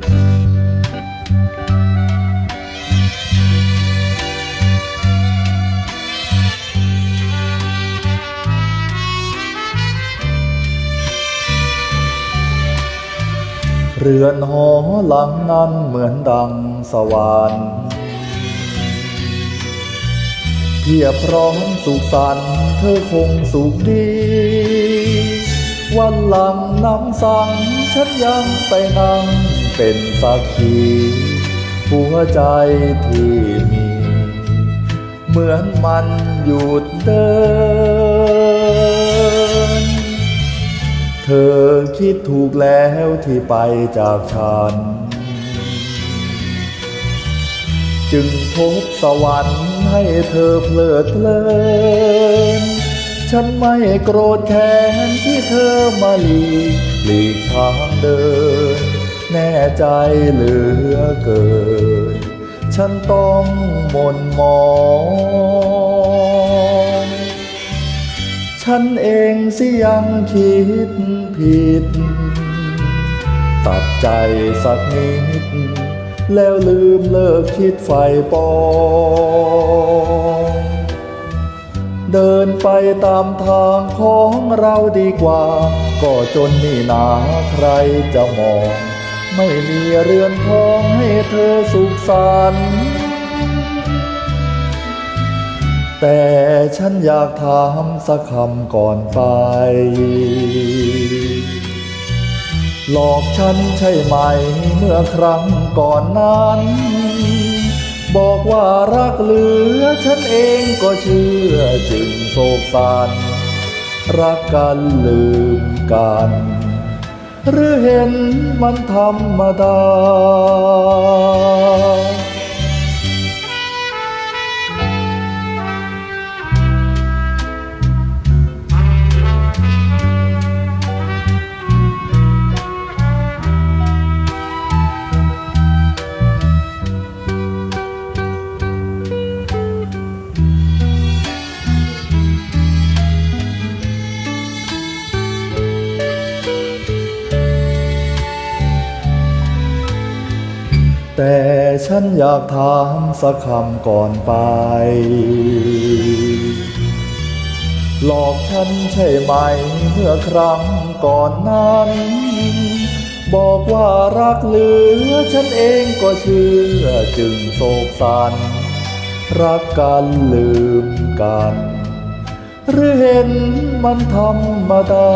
เรือนหอหลังนั้นเหมือนดังสวรรค์เพียบพร้อมสุขสันต์เธอคงสุขดี วันหลังน้ำสังฉันยังไปนั่ง เป็นสักขีหัวใจที่มี เหมือนมันหยุดเดิน เธอคิดถูกแล้วที่ไปจากฉัน จึงพบสวรรค์ให้เธอเพลิดเพลิน ฉันไม่โกรธแค้นที่เธอมาหลีกหลีกทางเดิน แน่ใจเหลือเกิน ฉันต้องมนมอง ฉันเองสิยังคิดผิด ตัดใจสักนิด แล้วลืมเลิกคิดไฟปองเดินไปตามทางของเราดีกว่า ก็จนนี่นาใครจะมอง ไม่มีเรือนทองให้เธอสุขสันต์แต่ฉันอยากถามสักคำก่อนไป หลอกฉันใช่ไหมเมื่อครั้งก่อนนั้น บอกว่ารักเหลือฉันเองก็เชื่อจึงโศกสันรักกันลืมกัน หรือเห็นมันธรรมดา แต่ฉันอยากถามสักคำก่อนไป หลอกฉันใช่ไหมเมื่อครั้งก่อนนั้น บอกว่ารักเหลือฉันเองก็เชื่อจึงโศกสัน รักกันลืมกัน หรือเห็นมันธรรมดา